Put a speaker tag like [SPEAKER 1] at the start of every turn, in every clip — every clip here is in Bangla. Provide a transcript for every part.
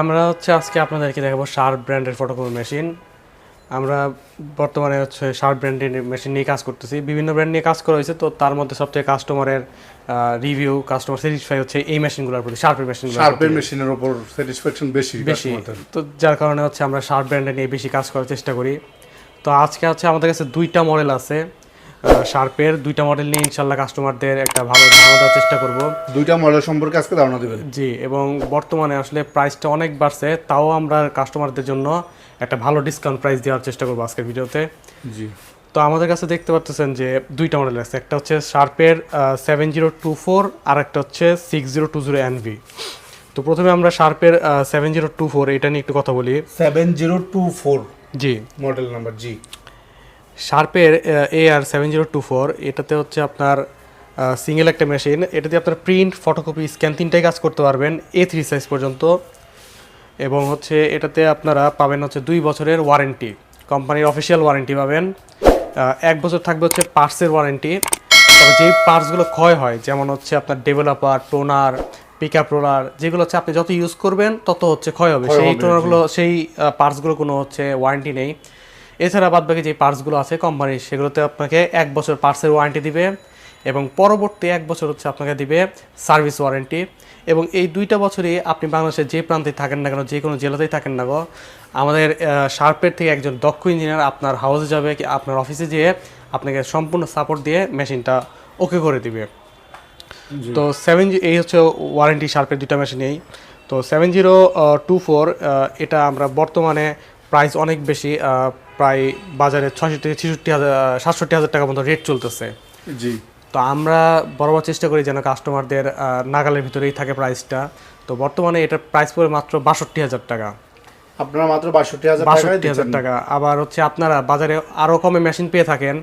[SPEAKER 1] আমরা হচ্ছে আজকে আপনাদেরকে দেখাবো শার্প ব্র্যান্ডের ফটোকপি মেশিন আমরা বর্তমানে হচ্ছে শার্প ব্র্যান্ডের মেশিন নিয়ে কাজ করতেছি। বিভিন্ন ব্র্যান্ড নিয়ে কাজ করা হয়েছে তো তার মধ্যে সবথেকে কাস্টমারের রিভিউ কাস্টমার স্যাটিসফাই হচ্ছে এই মেশিনগুলোর প্রতি শার্পের মেশিন
[SPEAKER 2] শার্পের মেশিনের উপর স্যাটিসফ্যাকশন বেশি
[SPEAKER 1] বেশি। তো যার কারণে হচ্ছে আমরা শার্প ব্র্যান্ডে নিয়ে বেশি কাজ করার চেষ্টা করি। তো আজকে হচ্ছে আমাদের কাছে দুইটা মডেল আছে। শার্পের দুইটা মডেল নিয়ে ইনশাল্লাহ কাস্টমারদের একটা ভালো ধারণা দেওয়ার চেষ্টা করব।
[SPEAKER 2] দুইটা মডেল সম্পর্কে আজকে ধারণা দিবেন।
[SPEAKER 1] জি এবং বর্তমানে আসলে প্রাইসটা অনেক বাড়ছে তাও আমরা কাস্টমারদের জন্য একটা ভালো ডিসকাউন্ট প্রাইস দেওয়ার চেষ্টা করব আজকের ভিডিওতে।
[SPEAKER 2] জি।
[SPEAKER 1] তো আমাদের কাছে দেখতে পাচ্ছেন যে দুইটা মডেল আছে একটা হচ্ছে শার্পের সেভেন জিরো টু ফোর আর একটা হচ্ছে six zero two zero NV তো প্রথমে আমরা শার্পের সেভেন জিরো টু ফোর এটা নিয়ে একটু কথা বলি।
[SPEAKER 2] সেভেন জিরো টু ফোর
[SPEAKER 1] জি।
[SPEAKER 2] মডেল নাম্বার জি।
[SPEAKER 1] শার্পের A R seven zero two four এটাতে হচ্ছে আপনার সিঙ্গেল একটা মেশিন এটাতে আপনার প্রিন্ট ফটোকপি স্ক্যান তিনটাই কাজ করতে পারবেন এ থ্রি সাইজ পর্যন্ত। এবং হচ্ছে এটাতে আপনারা পাবেন হচ্ছে দুই বছরের ওয়ারেন্টি কোম্পানির অফিসিয়াল ওয়ারেন্টি পাবেন। এক বছর থাকবে হচ্ছে পার্টসের ওয়ারেন্টি তবে যেই পার্টসগুলো ক্ষয় হয় যেমন হচ্ছে আপনার developer toner pick up roller যেগুলো হচ্ছে আপনি যত ইউজ করবেন তত হচ্ছে ক্ষয় হবে। সেই টোনারগুলো সেই পার্টসগুলো কোনো হচ্ছে ওয়ারেন্টি নেই। এছাড়া বাদ বাকি যে পার্টসগুলো আছে কোম্পানির সেগুলোতে আপনাকে এক বছর পার্টসের ওয়ারেন্টি দিবে এবং পরবর্তী এক বছর হচ্ছে আপনাকে দিবে সার্ভিস ওয়ারেন্টি এবং এই দুইটা বছরই আপনি বাংলাদেশের যে প্রান্তে থাকেন না কেন যে কোনো জেলাতেই থাকেন না গো আমাদের শার্পের থেকে একজন দক্ষ ইঞ্জিনিয়ার আপনার হাউসে যাবে কি আপনার অফিসে যেয়ে আপনাকে সম্পূর্ণ সাপোর্ট দিয়ে মেশিনটা ওকে করে দিবে। তো সেভেন জি এই হচ্ছে ওয়ারেন্টি শার্পের দুইটা মেশিনেই তো সেভেন জিরো টু ফোর এটা আমরা বর্তমানে প্রাইস অনেক বেশি প্রায় বাজারে ছয়শো থেকে ছেষট্টি হাজার সাতষট্টি হাজার টাকা মতো রেট চলতেছে।
[SPEAKER 2] জি।
[SPEAKER 1] তো আমরা বরাবর চেষ্টা করি যেন কাস্টমারদের নাগালের ভিতরেই থাকে প্রাইসটা তো বর্তমানে এটার প্রাইস পড়ে মাত্র বাষট্টি হাজার টাকা।
[SPEAKER 2] আপনারা মাত্র বাষট্টি হাজার
[SPEAKER 1] বাষট্টি হাজার টাকা। আবার হচ্ছে আপনারা বাজারে আরও কমে মেশিন পেয়ে থাকেন।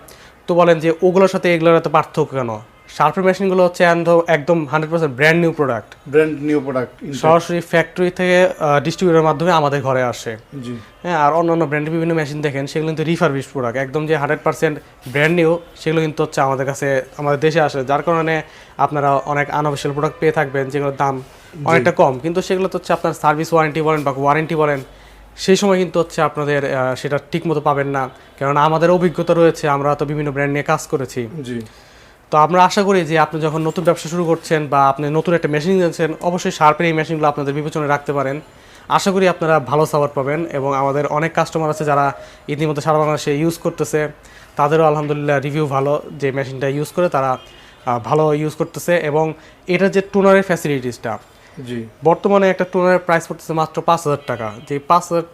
[SPEAKER 1] তো বলেন যে ওগুলোর সাথে এগুলোর এত পার্থক্য কেন? শার্পের মেশিনগুলো হচ্ছে একদম- একদম hundred percent brand new product
[SPEAKER 2] brand new product
[SPEAKER 1] সরাসরি ফ্যাক্টরি থেকে ডিস্ট্রিবিউটারের মাধ্যমে আমাদের ঘরে আসে।
[SPEAKER 2] জি।
[SPEAKER 1] হ্যাঁ আর অন্য অন্য ব্র্যান্ডের বিভিন্ন মেশিন দেখেন সেগুলো কিন্তু রিফারবিশ প্রোডাক্ট একদম যে হান্ড্রেড পার্সেন্ট ব্র্যান্ড নিউ সেগুলো কিন্তু হচ্ছে আমাদের কাছে আমাদের দেশে আসে। যার কারণে আপনারা অনেক আনঅফিসিয়াল প্রোডাক্ট পেয়ে থাকবেন যেগুলোর দাম অনেকটা কম। কিন্তু সেগুলো তো হচ্ছে আপনার সার্ভিস ওয়ারেন্টি বলেন বা ওয়ারেন্টি বলেন সেই সময় কিন্তু হচ্ছে আপনাদের সেটা ঠিক মতো পাবেন না। কেননা আমাদের অভিজ্ঞতা রয়েছে আমরা তো বিভিন্ন ব্র্যান্ড নিয়ে কাজ করেছি।
[SPEAKER 2] জি।
[SPEAKER 1] তো আমরা আশা করি যে আপনি যখন নতুন ব্যবসা শুরু করছেন বা আপনি নতুন একটা মেশিন নিয়েছেন অবশ্যই শার্পের এই মেশিনগুলো আপনাদের বিবেচনায় রাখতে পারেন। আশা করি আপনারা ভালো সাপোর্ট পাবেন এবং আমাদের অনেক কাস্টমার আছে যারা ইতিমধ্যে সারা বাংলাদেশে ইউজ করতেছে। তাদেরও আলহামদুলিল্লাহ রিভিউ ভালো যে মেশিনটা ইউজ করে তারা ভালো ইউজ করতেছে এবং এটা যে টোনারের ফ্যাসিলিটিসটা
[SPEAKER 2] জি।
[SPEAKER 1] বর্তমানে একটা টোনারের প্রাইস পড়তেছে মাত্র পাঁচ হাজার টাকা। যে পাঁচ হাজার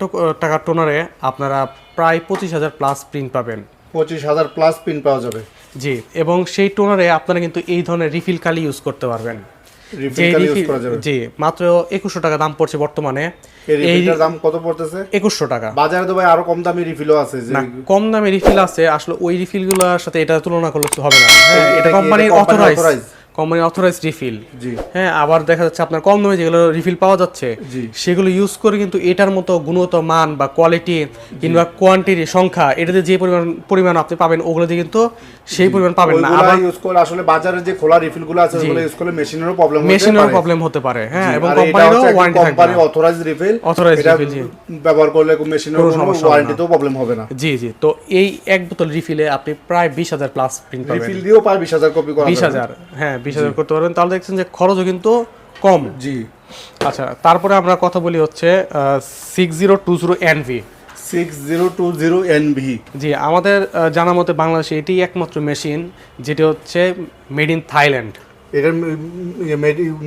[SPEAKER 1] টাকার টোনারে আপনারা প্রায় পঁচিশ হাজার প্লাস প্রিন্ট পাবেন।
[SPEAKER 2] পঁচিশ হাজার প্লাস প্রিন্ট পাওয়া যাবে।
[SPEAKER 1] জি এবং সেই টোনারে আপনারা কিন্তু এই ধরনের রিফিল কালি ইউজ করতে পারবেন। জি মাত্র একুশশো টাকা দাম পড়ছে বর্তমানে।
[SPEAKER 2] এই দাম কত পড়তেছে?
[SPEAKER 1] একুশশো টাকা।
[SPEAKER 2] বাজারে তো ভাই আরও কম দামি রিফিলও আছে
[SPEAKER 1] কম দামে রিফিল আছে। আসলে ওই রিফিলগুলোর সাথে এটা তুলনা করলে হবে না। হ্যাঁ
[SPEAKER 2] এটা
[SPEAKER 1] এটা কোম্পানির অথরাইজ
[SPEAKER 2] authorized?
[SPEAKER 1] কোম্পানির অথরাইজ রিফিল
[SPEAKER 2] জি।
[SPEAKER 1] হ্যাঁ আবার দেখা যাচ্ছে আপনার কম দামে যেগুলো রিফিল পাওয়া যাচ্ছে সেগুলো ইউজ করে কিন্তু এটার মতো গুণগত মান বা কোয়ালিটি কিংবা কোয়ান্টিটি সংখ্যা এটাতে যে পরিমাণ পরিমাণ আপনি পাবেন ওগুলো দিয়ে কিন্তু সেই পরিমাণ পাবেন না। আবার
[SPEAKER 2] ইউজ করে আসলে বাজারে যে খোলা রিফিলগুলো আছে ওগুলো ইউজ করলে মেশিনেরও প্রবলেম
[SPEAKER 1] মেশিনেরও প্রবলেম হতে পারে। হ্যাঁ এবং
[SPEAKER 2] কোম্পানিরও
[SPEAKER 1] ওয়ারেন্টি থাকবে।
[SPEAKER 2] কোম্পানি
[SPEAKER 1] না।
[SPEAKER 2] অথরাইজ রিফিল এটা
[SPEAKER 1] refill, জি।
[SPEAKER 2] ব্যবহার করলে মেশিনের
[SPEAKER 1] কোনো
[SPEAKER 2] কোনো
[SPEAKER 1] সমস্যা
[SPEAKER 2] ওয়ারেন্টিতেও প্রবলেম হবে না।
[SPEAKER 1] জি জি। তো এই এক বোতল রিফিলে আপনি প্রায় বিশ হাজার প্লাস প্রিন্ট পাবেন।
[SPEAKER 2] রিফিল দিয়েও প্রায় বিশ হাজার কপি করা
[SPEAKER 1] বিশ
[SPEAKER 2] যাবে।
[SPEAKER 1] হাজার হ্যাঁ বিশ হাজার করতে পারবেন তাহলে দেখছেন যে খরচও কিন্তু কম।
[SPEAKER 2] জি।
[SPEAKER 1] আচ্ছা তারপরে আমরা কথা বলি হচ্ছে six zero two zero NV
[SPEAKER 2] six zero two zero NV
[SPEAKER 1] জি আমাদের জানা মতে বাংলাদেশে এটি একমাত্র মেশিন যেটি হচ্ছে মেড ইন থাইল্যান্ড
[SPEAKER 2] এটার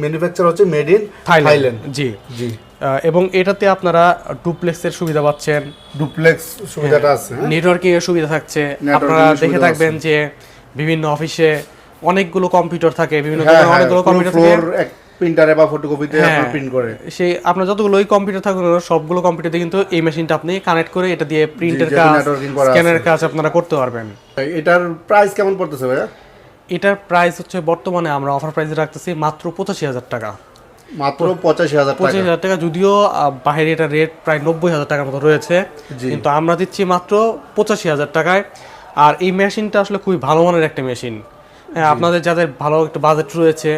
[SPEAKER 2] ম্যানুফ্যাকচার হচ্ছে মেড ইন
[SPEAKER 1] থাইল্যান্ড জি।
[SPEAKER 2] জি।
[SPEAKER 1] এবং এটাতে আপনারা ডুপ্লেক্সের সুবিধা পাচ্ছেন।
[SPEAKER 2] ডুপ্লেক্স সুবিধাটা আছে হ্যাঁ?
[SPEAKER 1] নেটওয়ার্কিং এর সুবিধা থাকছে। আপনারা দেখে থাকবেন যে বিভিন্ন অফিসে অনেকগুলো কম্পিউটার থাকে বিভিন্ন
[SPEAKER 2] হ্যাঁ
[SPEAKER 1] দোকানে অনেকগুলো কম্পিউটার থাকে।
[SPEAKER 2] প্রিন্টারে বা ফটোকপিতে
[SPEAKER 1] হ্যাঁ।
[SPEAKER 2] আপনার প্রিন্ট করে।
[SPEAKER 1] সেই আপনার যতগুলো ওই কম্পিউটার কেন, সবগুলো কম্পিউটারে কিন্তু এই মেশিনটা আপনি কানেক্ট করে এটা দিয়ে প্রিন্টের কাজ স্ক্যানের কাজ আপনারা করতে পারবেন।
[SPEAKER 2] এটার প্রাইস কেমন পড়তেছে ভাইয়া?
[SPEAKER 1] এটার প্রাইস হচ্ছে বর্তমানে আমরা অফার প্রাইসে রাখতেছি মাত্র পঁচাশি হাজার টাকা।
[SPEAKER 2] মাত্র পঁচাশি হাজার টাকা।
[SPEAKER 1] পঁচিশ হাজার টাকা যদিও বাইরে এটা রেট প্রায় নব্বই হাজার টাকার মতো রয়েছে কিন্তু আমরা দিচ্ছি মাত্র পঁচাশি হাজার টাকায়। আর এই মেশিনটা আসলে খুবই ভালো মানের একটা মেশিন হ্যাঁ আপনাদের যাদের ভালো একটা বাজেট রয়েছে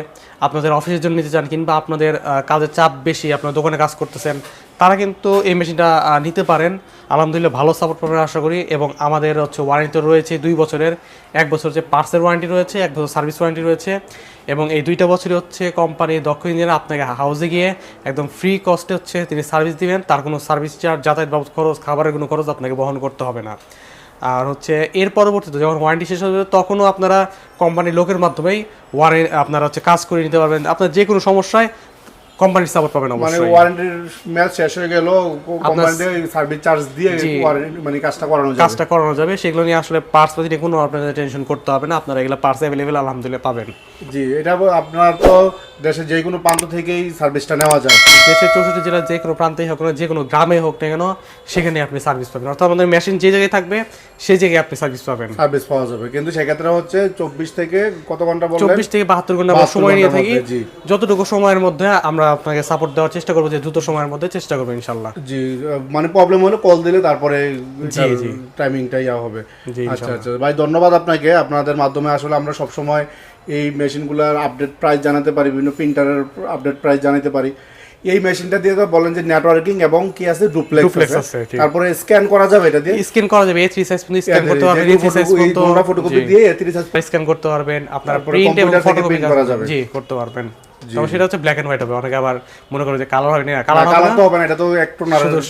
[SPEAKER 1] আপনাদের অফিসের জন্য নিতে চান কিংবা আপনাদের কাজের চাপ বেশি আপনার দোকানে কাজ করতেছেন তারা কিন্তু এই মেশিনটা নিতে পারেন। আলহামদুলিল্লাহ ভালো সাপোর্ট পাবেন আশা করি এবং আমাদের হচ্ছে ওয়ারেন্টি রয়েছে দুই বছরের। এক বছর হচ্ছে পার্সের ওয়ারেন্টি রয়েছে এক বছর সার্ভিস ওয়ারেন্টি রয়েছে এবং এই দুইটা বছরই হচ্ছে কোম্পানি দক্ষ ইঞ্জিনিয়ার আপনাকে হাউসে গিয়ে একদম ফ্রি কস্টে হচ্ছে তিনি সার্ভিস দিবেন। তার কোনো সার্ভিস চার্জ যাতায়াত বাবদ খরচ খাবারের কোনো খরচ আপনাকে বহন করতে হবে না। আর হচ্ছে এর পরবর্তীতে যখন ওয়ারেন্টি শেষ হবে তখনও আপনারা কোম্পানির লোকের মাধ্যমেই ওয়ারে আপনারা হচ্ছে কাজ করে নিতে পারবেন। আপনার যে কোনো সমস্যায় কোম্পানির সাপোর্ট পাবেন
[SPEAKER 2] মানে ওয়ারেন্টির ম্যাচ শেষ হয়ে গেল কোম্পানিতে সার্ভিস চার্জ দিয়ে warranty মানে কাজটা করানো যাবে।
[SPEAKER 1] কাজটা করানো যাবে। সেগুলো নিয়ে আসলে পার্টস পাতি কোনো আপনাদের টেনশন করতে হবে না। আপনারা এগুলো পার্টস অ্যাভেলেবেল আলহামদুলিল্লাহ পাবেন।
[SPEAKER 2] জি এটা আপনার তো দেশের যে কোনো প্রান্ত থেকেই সার্ভিসটা নেওয়া যায়।
[SPEAKER 1] দেশের চৌষট্টি জেলার যে কোনো প্রান্তেই হোক যে কোনো গ্রামে হোক না কেন সেখানে আপনি সার্ভিস পাবেন। অর্থাৎ আমাদের মেশিন যে জায়গায় থাকবে সেই জায়গায় আপনি সার্ভিস পাবেন।
[SPEAKER 2] সার্ভিস পাওয়া যাবে। কিন্তু সেক্ষেত্রে হচ্ছে চব্বিশ থেকে কত ঘণ্টা বললেন?
[SPEAKER 1] চব্বিশ থেকে বাহাত্তর
[SPEAKER 2] ঘণ্টা
[SPEAKER 1] সময় নিয়ে থাকি। যতটুকু সময়ের মধ্যে আমরা আপনাকে সাপোর্ট দেওয়ার চেষ্টা করব যে দ্রুত সময়ের মধ্যে চেষ্টা করব ইনশাল্লাহ
[SPEAKER 2] জি মানে প্রবলেম হলে কল দিলে তারপরে
[SPEAKER 1] জি, জি।
[SPEAKER 2] টাইমিংটা ইয়া হবে। আচ্ছা আচ্ছা। ভাই ধন্যবাদ আপনাকে। আপনাদের মাধ্যমে আসলে আমরা সব সময় এই মেশিনগুলোর আপডেট প্রাইস জানাতে পারি বিভিন্ন প্রিন্টারের আপডেট প্রাইস জানাতে পারি। এই মেশিনটা দিয়ে বলেন যে নেটওয়ার্কিং এবং কি আছে? ডুপ্লেক্স আছে। তারপরে স্ক্যান করা যাবে এটা দিয়ে?
[SPEAKER 1] স্ক্যান করা যাবে এ থ্রি সাইজ পর্যন্ত স্ক্যান করতে পারবেন এ থ্রি সাইজ পর্যন্ত
[SPEAKER 2] ফটোকপি দিয়ে তিরিশ
[SPEAKER 1] স্ক্যান করতে পারবেন আপনার প্রিন্ট এবং ফটোকপি
[SPEAKER 2] করা যাবে।
[SPEAKER 1] জি করতে পারবেন। তবে সেটা হচ্ছে ব্ল্যাক এন্ড হোয়াইট হবে অনেকে আবার মনে করে যে কালার হবে না কালার হবে
[SPEAKER 2] কালার
[SPEAKER 1] না
[SPEAKER 2] তো হবে না এটা তো একটু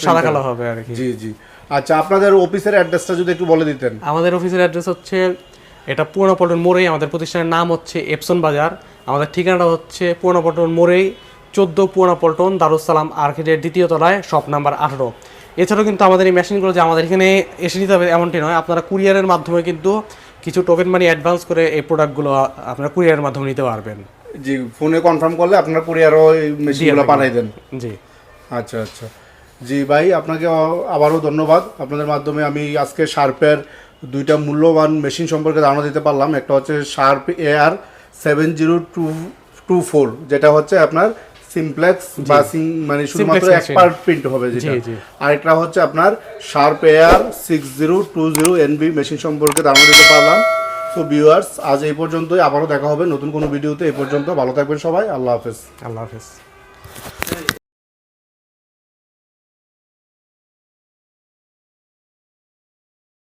[SPEAKER 1] সাদা কালো হবে আর কি।
[SPEAKER 2] জি জি। আচ্ছা আপনাদের অফিসের অ্যাড্রেসটা যদি একটু বলে দিতেন।
[SPEAKER 1] আমাদের অফিসের অ্যাড্রেস হচ্ছে এটা পুরনো পল্টন মোড়েই আমাদের প্রতিষ্ঠানের নাম হচ্ছে এপসন বাজার। আমাদের ঠিকানাটা হচ্ছে পুরনো পল্টন মোড়েই চোদ্দ পুরনো পল্টন দারুসালাম আর্কিটের দ্বিতীয় তলায় শপ নাম্বার আঠারো। এছাড়াও কিন্তু আমাদের এই মেশিনগুলো যে আমাদের এখানে এসে নিতে হবে এমনটি নয় আপনারা কুরিয়ারের মাধ্যমে কিন্তু কিছু টোকেন মানি অ্যাডভান্স করে এই প্রোডাক্টগুলো আপনারা কুরিয়ারের মাধ্যমে নিতে পারবেন।
[SPEAKER 2] জি ফোনে কনফার্ম করলে আপনারা কুরিয়ারও মেশিনগুলো পাঠাই দেন।
[SPEAKER 1] জি।
[SPEAKER 2] আচ্ছা আচ্ছা। জি ভাই আপনাকে আবারও ধন্যবাদ। আপনাদের মাধ্যমে আমি আজকে শার্পের দুইটা মূল্যবান মেশিন সম্পর্কে ধারণা দিতে পারলাম। একটা হচ্ছে Sharp AR seven zero two two four যেটা হচ্ছে আপনার সিমপ্লেক্স বা সিং- মানে শুধুমাত্র। এক্সপার্ট প্রিন্ট হবে যেটা। আরেকটা হচ্ছে আপনার Sharp AR six zero two zero NB machine সম্পর্কে ধারণা দিতে পারলাম। তো ভিউয়ার্স আজ এই পর্যন্তই। আবারও দেখা হবে নতুন কোনো ভিডিওতে। এই পর্যন্ত ভালো থাকবেন সবাই। আল্লাহ হাফেজ।
[SPEAKER 1] আল্লাহ হাফেজ।